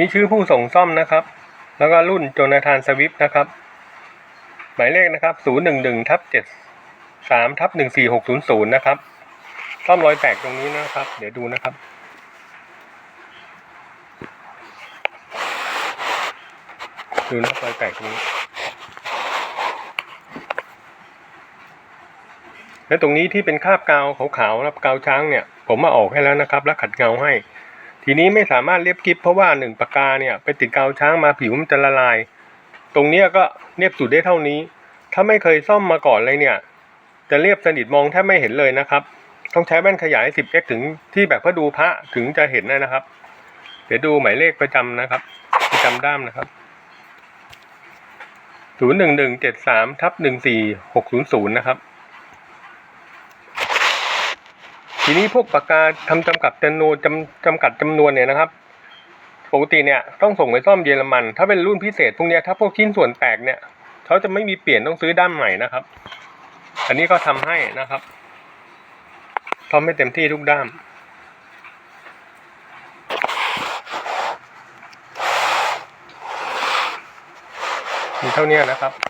นี่ชื่อผู้ส่งซ่อมนะครับ แล้วก็รุ่นโจนาธานสวิฟนะครับ หมายเลขนะครับ 011ทับ7 3ทับ14600 นะครับ ซ่อมรอยแตกตรงนี้นะครับ เดี๋ยวดูนะครับดูนะรอยแตกตรงนี้ แล้วตรงนี้ที่เป็นคราบกาวขาวๆนะกาวช้างเนี่ย ผมมาออกให้แล้วนะครับ แล้วขัดเงาให้ ทีนี้ไม่สามารถเรียบกริบเพราะว่าหนึ่งปากกาเนี่ยไปติดกาวช้างมาผิวมันจะละลาย ตรงเนี้ยก็เรียบสุดได้เท่านี้ ถ้าไม่เคยซ่อมมาก่อนเลยเนี่ย จะเรียบสนิทมองแทบไม่เห็นเลยนะครับ ต้องใช้แว่นขยาย 10x ถึงที่แบบเพื่อดูพระถึงจะเห็นนะครับ เดี๋ยวดูหมายเลขประจำนะครับ ประจำด้ามนะครับ01173ทับ14600นะครับ ทีนี้พวกปากกาทำจำกัดจำนวนจำจำกัดจำนวนเนี่ยนะครับปกติเนี่ยต้องส่งไปซ่อมเยอรมัน ถ้าเป็นรุ่นพิเศษพวกเนี้ยถ้าพวกชิ้นส่วนแตกเนี่ยเขาจะไม่มีเปลี่ยนต้องซื้อด้ามใหม่นะครับ อันนี้ก็ทำให้นะครับทำให้เต็มที่ทุกด้ามมีเท่านี้นะครับ